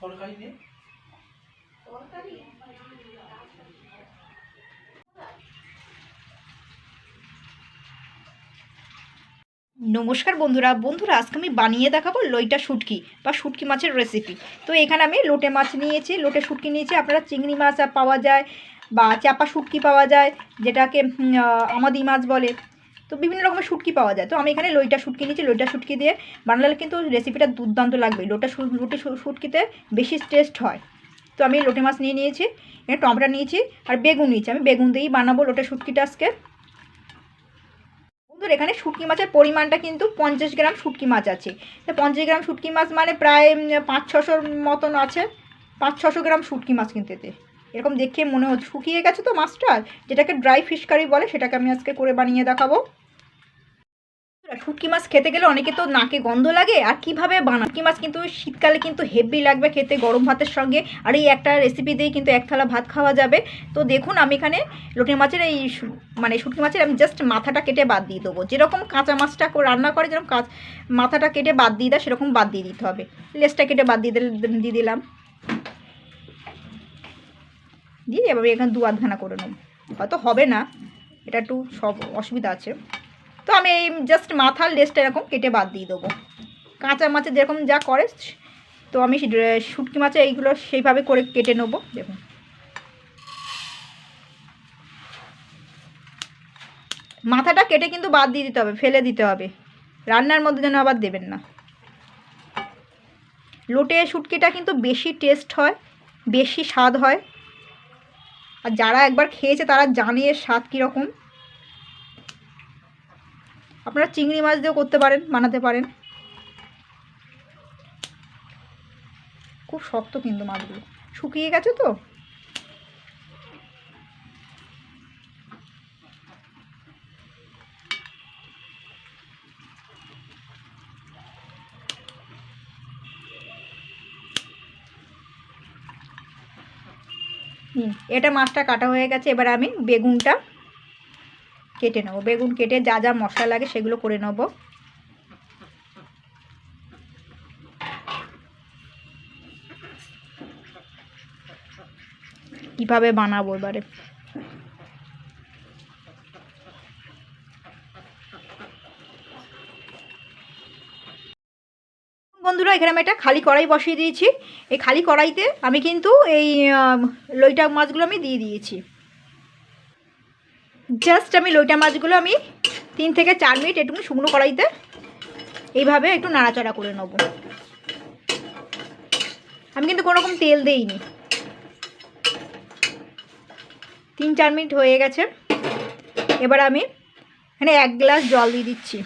তরকারি নেই নমস্কার বন্ধুরা বন্ধুরা আজকে আমি বানিয়ে দেখাবো লইটা শুটকি বা শুটকি মাছের রেসিপি তো এখানে আমি লোটে মাছ নিয়েছি লোটে শুটকি নিয়েছি আপনারা চিংড়ি মাছ পাওয়া যায় বা চাপা শুটকি পাওয়া যায় যেটাকে আমাদি মাছ বলে। তো বিভিন্ন রকমের শুটকি পাওয়া যায়। তো আমি এখানে লইটা শুটকি নিয়েছি। লইটা শুটকি দিয়ে বানালে কিন্তু রেসিপিটা দুর্দান্ত লাগবে লোটা লোটে শুটকিতে বেশি টেস্ট হয়। তো আমি লোটে মাছ নিয়ে নিয়েছি, এখানে টমেটো নিয়েছি আর বেগুন নিয়েছি। আমি বেগুন দিয়েই বানাবো লোটে শুটকিটা আজকে। বন্ধুরা, এখানে শুটকি মাছের পরিমাণটা কিন্তু পঞ্চাশ গ্রাম শুটকি মাছ আছে। তো পঞ্চাশ গ্রাম শুটকি মাছ মানে প্রায় পাঁচ ছশোর মতন আছে। পাঁচ ছশো গ্রাম শুটকি মাছ কিনতে এতে। এরকম দেখে মনে হচ্ছে। শুকিয়ে গেছে তো মাছটা, যেটাকে ড্রাই ফিশ কারি বলে সেটাকে আমি আজকে করে বানিয়ে দেখাবো। শুটকি মাছ খেতে গেলে অনেকে তো নাকে গন্ধ লাগে, আর কীভাবে বানা শুটকি মাছ কিন্তু শীতকালে কিন্তু হেভি লাগবে খেতে, গরম ভাতের সঙ্গে, আর এই একটা রেসিপি দিয়েই কিন্তু এক থালা ভাত খাওয়া যাবে। তো দেখুন, আমি এখানে লোটে মাছের এই মানে শুটকি মাছের আমি জাস্ট মাথাটা কেটে বাদ দিয়ে দেবো। যেরকম কাঁচা মাছটা রান্না করে, যেরকম মাথাটা কেটে বাদ দিয়ে দেয়, সেরকম বাদ দিয়ে দিতে হবে। লেজটা কেটে বাদ দিয়ে দিয়ে দিলাম। দিয়ে এবার এখানে দু আধখানা করে নেব। হয়তো হবে না, এটা একটু সব অসুবিধা আছে। তো আমি এই জাস্ট মাথার লেজটা এরকম কেটে বাদ দিয়ে দেবো। কাঁচা মাছে যেরকম যা করে, তো আমি শুটকি মাছে এইগুলো সেইভাবে করে কেটে নেব, দেখুন। মাথাটা কেটে কিন্তু বাদ দিয়ে দিতে হবে, ফেলে দিতে হবে। রান্নার মধ্যে যেন আবার দেবেন না। লোটে শুটকিটা কিন্তু বেশি টেস্ট হয়, বেশি স্বাদ হয়। আর যারা একবার খেয়েছে তারা জানে এর স্বাদ কীরকম। আপনারা চিংড়ি মাছ দিয়েও করতে পারেন, বানাতে পারেন। খুব শক্ত কিন্তু মাছগুলো। শুকিয়ে গেছে তো? এটা মাছটা কাটা হয়ে গেছে, এবার আমি বেগুনটা কেটে নেব। বেগুন কেটে যা যা মশলা লাগে সেগুলো করে নেব। কীভাবে বানাবো এবারে? বন্ধুরা, এখানে আমি একটা খালি কড়াই বসিয়ে দিয়েছি। এই খালি কড়াইতে আমি কিন্তু এই লইটা মাছগুলো আমি দিয়ে দিয়েছি। জাস্ট আমি লইটা মাছগুলো আমি তিন থেকে চার মিনিট একটু শুকনো কড়াইতে এইভাবে একটু নাড়াচাড়া করে নেব। আমি কিন্তু কোনো রকম তেল দেইনি। তিন চার মিনিট হয়ে গেছে। এবার আমি এখানে এক গ্লাস জল দিয়ে দিচ্ছি।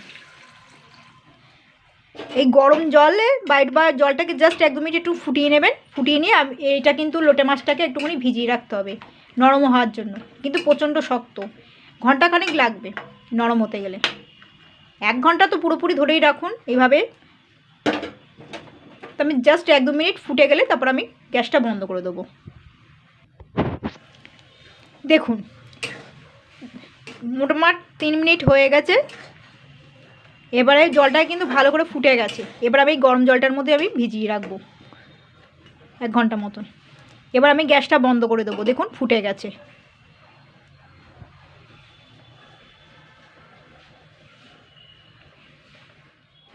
এই গরম জলে বাইট বা জলটাকে জাস্ট এক দু মিনিট একটু ফুটিয়ে নেবেন। ফুটিয়ে নিয়ে এইটা কিন্তু লোটে মাছটাকে একটুখানি ভিজিয়ে রাখতে হবে। নরম হওয়ার জন্য। কিন্তু প্রচণ্ড শক্ত। ঘন্টাখানেক লাগবে নরম হতে গেলে। এক ঘণ্টা তো পুরোপুরি ধরেই রাখুন এইভাবে। তো আমি জাস্ট এক দু মিনিট ফুটে গেলে তারপর আমি গ্যাসটা বন্ধ করে দেবো। দেখুন, মোটামুট তিন মিনিট হয়ে গেছে। এবারে জলটা কিন্তু ভালো করে ফুটে গেছে। এবার আমি গরম জলটার মধ্যে আমি ভিজিয়ে রাখব। এক ঘণ্টা মতন। এবার আমি গ্যাসটা বন্ধ করে দেবো। দেখুন, ফুটে গেছে।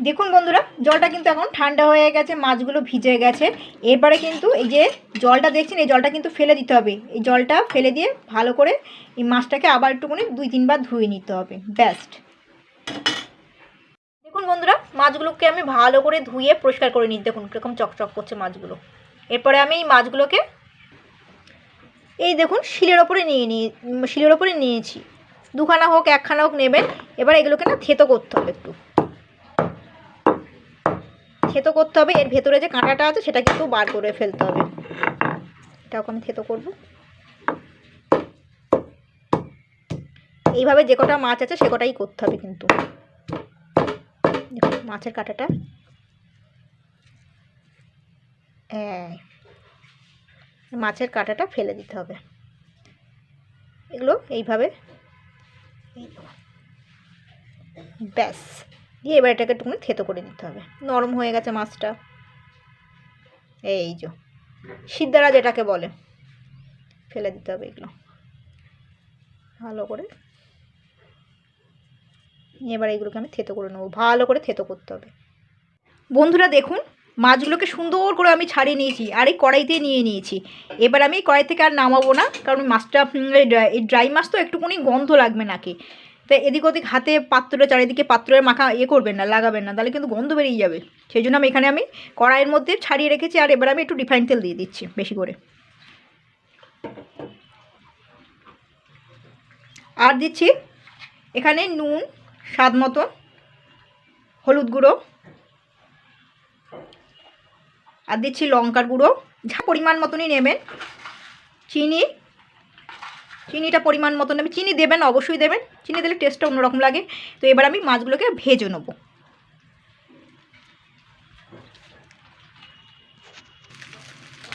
দেখুন বন্ধুরা, জলটা কিন্তু এখন ঠান্ডা হয়ে গেছে, মাছগুলো ভিজে গেছে। এরপরে কিন্তু এই যে জলটা দেখছেন, এই জলটা কিন্তু ফেলে দিতে হবে। এই জলটা ফেলে দিয়ে ভালো করে এই মাছটাকে আবার একটুখানি দুই তিনবার ধুয়ে নিতে হবে ব্যাস্ট দেখুন বন্ধুরা, মাছগুলোকে আমি ভালো করে ধুয়ে পরিষ্কার করে নিই। দেখুন কীরকম চকচক করছে মাছগুলো। এরপরে আমি এই মাছগুলোকে এই দেখুন, শিলের ওপরে নিয়ে নিয়ে শিলের ওপরে নিয়েছি। দুখানা হোক, একখানা হোক নেবেন। এবার এগুলোকে না থেতো করতে হবে একটু। থেতো করতে হবে। এর ভেতরে যে কাঁটাটা আছে, সেটা কিন্তু বার করে ফেলতে হবে। এটাও আমি থেতো করব। এইভাবে যে কটা মাছ আছে, সে কটাই করতে হবে কিন্তু। মাছের কাঁটাটা। হ্যাঁ মাছের কাঁটাটা ফেলে দিতে হবে। এগুলো এইভাবে। ব্যাস। দিয়ে এবার এটাকে একটুখানি থেতো করে নিতে হবে। নরম হয়ে গেছে মাছটা। এই যে, সিদ্ধারা যেটাকে বলে, ফেলে দিতে হবে এগুলো। ভালো করে এবার এগুলোকে আমি থেতো করে নেব, ভালো করে থেতো করতে হবে। বন্ধুরা দেখুন, মাছগুলোকে সুন্দর করে আমি ছাড়িয়ে নিয়েছি, আর এই কড়াইতে নিয়ে নিয়েছি। এবার আমি কড়াই থেকে আর নামাবো না, কারণ মাছটা এই ড্রাই- এই ড্রাই মাছ তো একটুখানি গন্ধ লাগবে নাকি। তাই এদিক ওদিক হাতে পাত্রটা, চারিদিকে পাত্রের মাখা ইয়ে করবেন না, লাগাবেন না, তাহলে কিন্তু গন্ধ বেরিয়ে যাবে। সেই জন্য আমি এখানে আমি কড়াইয়ের মধ্যে ছাড়িয়ে রেখেছি, আর এবার আমি একটু রিফাইন তেল দিয়ে দিচ্ছি বেশি করে। আর দিচ্ছি এখানে নুন, স্বাদ মতো, হলুদ গুঁড়ো, আর দিচ্ছি লঙ্কার গুঁড়ো। যা পরিমাণ মতনই নেবেন, চিনি চিনিটা পরিমাণ মতন নেবেন চিনি দেবেন, অবশ্যই দেবেন। চিনি দিলে টেস্টটা অন্যরকম লাগে। তো এবার আমি মাছগুলোকে ভেজে নেব।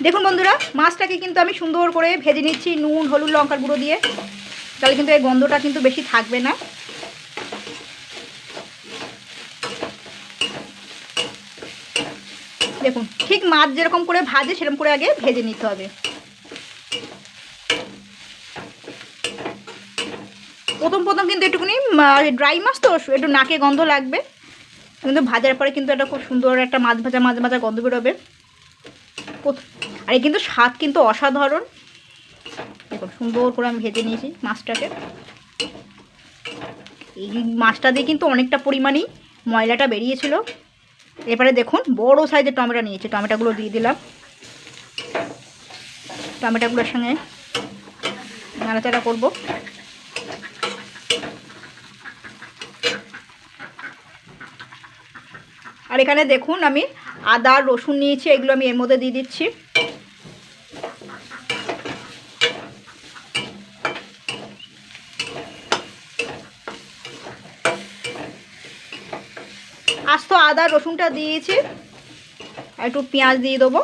দেখুন বন্ধুরা, মাছটাকে কিন্তু আমি সুন্দর করে ভেজে নিচ্ছি, নুন, হলুদ, লঙ্কার গুঁড়ো দিয়ে। তাহলে কিন্তু এই গন্ধটা কিন্তু বেশি থাকবে না। দেখুন, ঠিক মাছ যেরকম করে ভাজে, সেরকম করে আগে ভেজে নিতে হবে। প্রথম প্রথম কিন্তু একটুখানি ড্রাই মাছ তো, একটু নাকে গন্ধ লাগবে। কিন্তু ভাজার পরে কিন্তু একটা খুব সুন্দর একটা মাছ ভাজা মাছ ভাজা গন্ধ বেরোবে। আর এই কিন্তু স্বাদ কিন্তু অসাধারণ। দেখুন সুন্দর করে আমি ভেজে নিয়েছি মাছটাকে। এই মাছটা দিয়ে কিন্তু অনেকটা পরিমাণেই ময়লাটা বেরিয়েছিল। এবারে দেখুন, বড় সাইজের টমেটো নিয়েছি। টমেটোগুলো দিয়ে দিলাম। টমেটোগুলোর সঙ্গে নাড়াচাড়া করব। আর এখানে দেখুন, আমি আদা, রসুন নিয়েছি, এগুলো আমি এর মধ্যে দিয়ে দিচ্ছি। আস্ত আদা, রসুনটা দিয়েছি, আর একটু পেঁয়াজ দিয়ে দেবো।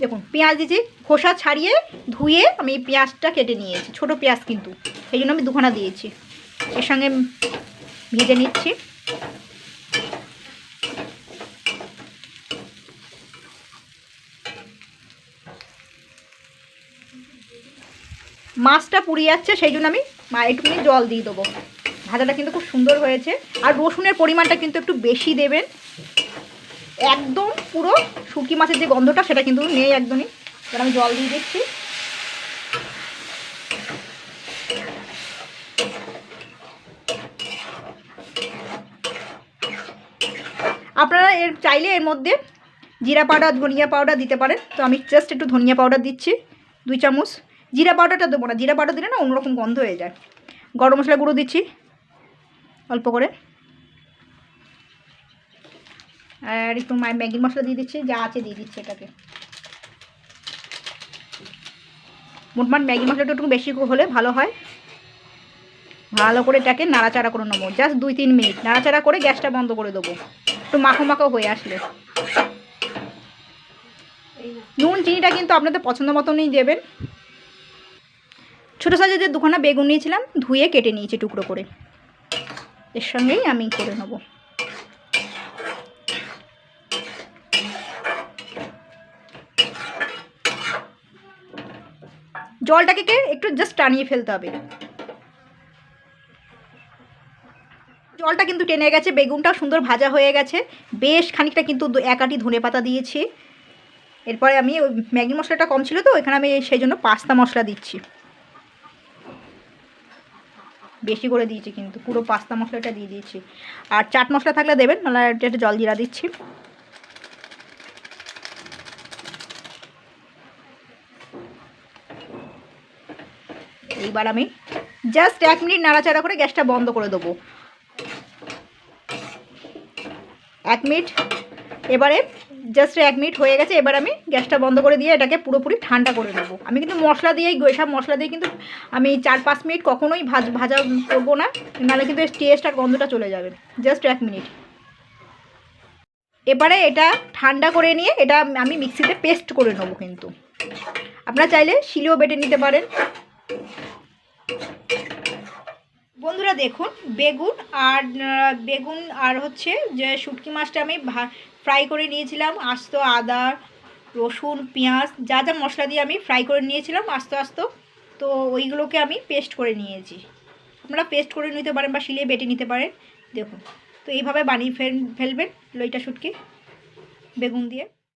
দেখুন, পেঁয়াজ দিয়েছি, খোসা ছাড়িয়ে ধুয়ে আমি পেঁয়াজটা কেটে নিয়েছি, ছোট পেঁয়াজ কিন্তু। সেই জন্য আমি দুখানা দিয়েছি। এর সঙ্গে ভেজে নিচ্ছি। মাছটা পুড়িয়ে যাচ্ছে, সেই জন্য আমি মা একটুখানি জল দিয়ে দেবো। ভাজাটা কিন্তু খুব সুন্দর হয়েছে। আর রসুনের পরিমাণটা কিন্তু একটু বেশি দেবেন। একদম পুরো শুটকি মাছের যে গন্ধটা, সেটা কিন্তু নেই একদমই। এবার আমি জল দিয়ে দিচ্ছি। আপনারা এর চাইলে এর মধ্যে জিরা পাউডার, ধনিয়া পাউডার দিতে পারেন। তো আমি জাস্ট একটু ধনিয়া পাউডার দিচ্ছি, দুই চামচ। জিরা পাউডারটা দেবো না, জিরা পাউডার দিলে না অন্যরকম গন্ধ হয়ে যায়। গরম মশলা গুঁড়ো দিচ্ছি, অল্প করে। আর একটু ম্যাগি মশলা দিয়ে দিচ্ছি, যা আছে দিয়ে দিচ্ছি এটাকে। মোটমাট ম্যাগি মশলাটা একটু বেশি হলে ভালো হয়। ভালো করে এটাকে নাড়াচাড়া করে নেব জাস্ট দুই তিন মিনিট। নাড়াচাড়া করে গ্যাসটা বন্ধ করে দেবো। একটু মাখো মাখো হয়ে আসলে। নুন, চিনিটা কিন্তু আপনাদের পছন্দ মতনই দেবেন। ছোটো সাইজের যে দুখানা বেগুন নিয়েছিলাম, ধুয়ে কেটে নিয়েছি টুকরো করে। এর সঙ্গেই আমি করে নেব। জলটাকে কে একটু জাস্ট টানিয়ে ফেলতে হবে। জলটা কিন্তু টেনে গেছে, বেগুনটাও সুন্দর ভাজা হয়ে গেছে। বেশ খানিকটা কিন্তু এক আটি ধনে পাতা দিয়েছি। এরপরে আমি ম্যাগি মশলাটা কম ছিল তো এখানে আমি সেই জন্য পাস্তা মশলা দিচ্ছি। বেশি করে দিয়েছি কিন্তু, পুরো পাস্তা মশলাটা দিয়ে দিয়েছি। আর চাট মশলা থাকলে দেবেন, নাহলে একটু জল জিরা দিচ্ছি। এইবার আমি জাস্ট এক মিনিট নাড়াচাড়া করে গ্যাসটা বন্ধ করে দেবো। এক মিনিট। এবারে জাস্ট এক মিনিট হয়ে গেছে, এবার আমি গ্যাসটা বন্ধ করে দিয়ে এটাকে পুরোপুরি ঠান্ডা করে নেব। আমি কিন্তু মশলা দিয়েই সব মশলা দিয়ে কিন্তু আমি চার পাঁচ মিনিট কখনোই ভাজ ভাজা করব না, নাহলে কিন্তু টেস্ট আর গন্ধটা চলে যাবে। জাস্ট এক মিনিট। এবারে এটা ঠান্ডা করে নিয়ে এটা আমি মিক্সিতে পেস্ট করে নেব কিন্তু। আপনারা চাইলে শিলেও বেটে নিতে পারেন। বন্ধুরা দেখুন, বেগুন আর বেগুন আর হচ্ছে যে শুটকি মাছটা আমি ফ্রাই করে নিয়েছিলাম, আস্ত আদা, রসুন, পেঁয়াজ, যা যা মশলা দিয়ে আমি ফ্রাই করে নিয়েছিলাম, আস্তে আস্তে, তো ওইগুলোকে আমি পেস্ট করে নিয়েছি। আপনারা পেস্ট করে নিতে পারেন বা শিলিয়ে বেটে নিতে পারেন। দেখুন, তো এইভাবে বানিয়ে ফেল, ফেলবেন লইটা শুটকি, বেগুন দিয়ে।